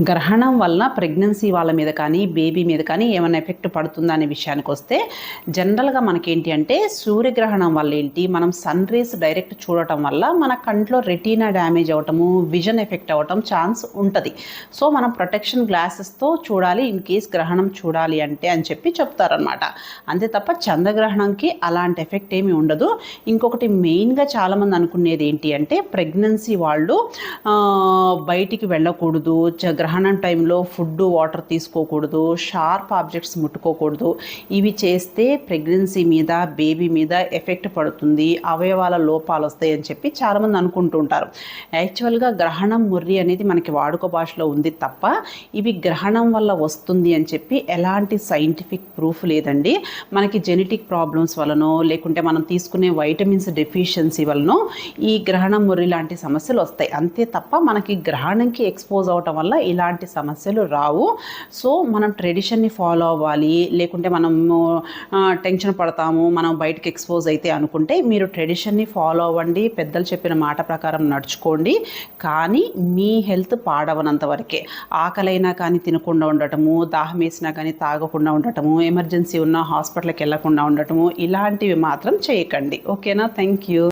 గ్రహణం వల్ల ప్రెగ్నెన్సీ వాళ్ళ మీద కానీ బేబీ మీద కానీ ఏమైనా ఎఫెక్ట్ పడుతుందా అనే విషయానికి వస్తే జనరల్గా మనకేంటి అంటే సూర్యగ్రహణం వల్ల ఏంటి మనం సన్ రేస్ డైరెక్ట్ చూడటం వల్ల మన కంట్లో రెటీనా డ్యామేజ్ అవటము విజన్ ఎఫెక్ట్ అవ్వటం ఛాన్స్ ఉంటుంది. సో మనం ప్రొటెక్షన్ గ్లాసెస్తో చూడాలి ఇన్ కేస్ గ్రహణం చూడాలి అంటే అని చెప్పి చెప్తారనమాట అంతే తప్ప చంద్రగ్రహణంకి అలాంటి ఎఫెక్ట్ ఏమీ ఉండదు. ఇంకొకటి మెయిన్గా చాలామంది అనుకునేది ఏంటి అంటే ప్రెగ్నెన్సీ వాళ్ళు బయటికి వెళ్ళకూడదు గ్రహణం టైంలో ఫుడ్ వాటర్ తీసుకోకూడదు షార్ప్ ఆబ్జెక్ట్స్ ముట్టుకోకూడదు. ఇవి చేస్తే ప్రెగ్నెన్సీ మీద బేబీ మీద ఎఫెక్ట్ పడుతుంది అవయవాల లోపాలు వస్తాయి అని చెప్పి చాలామంది అనుకుంటూ ఉంటారు. యాక్చువల్గా గ్రహణం ముర్రి అనేది మనకి వాడుక భాషలో ఉంది తప్ప ఇవి గ్రహణం వల్ల వస్తుంది అని చెప్పి ఎలాంటి సైంటిఫిక్ ప్రూఫ్ లేదండి. మనకి జెనెటిక్ ప్రాబ్లమ్స్ వలనో లేకుంటే మనం తీసుకునే వైటమిన్స్ డెఫిషియన్సీ వలనో ఈ గ్రహణం ముర్రి లాంటి సమస్యలు వస్తాయి. అంతే తప్ప మనకి గ్రహణంకి ఎక్స్పోజ్ అవటం వల్ల ఇలాంటి సమస్యలు రావు. సో మనం ట్రెడిషన్ని ఫాలో అవ్వాలి. లేకుంటే మనము టెన్షన్ పడతాము మనం బయటకు ఎక్స్పోజ్ అయితే అనుకుంటే మీరు ట్రెడిషన్ని ఫాలో అవ్వండి. పెద్దలు చెప్పిన మాట ప్రకారం నడుచుకోండి. కానీ మీ హెల్త్ పాడవనంత వరకే. ఆకలైనా కానీ తినకుండా ఉండటము దాహం వేసినా కానీ తాగకుండా ఉండటము ఎమర్జెన్సీ ఉన్న హాస్పిటల్కి వెళ్ళకుండా ఉండటము ఇలాంటివి మాత్రం చేయకండి. ఓకేనా? Thank you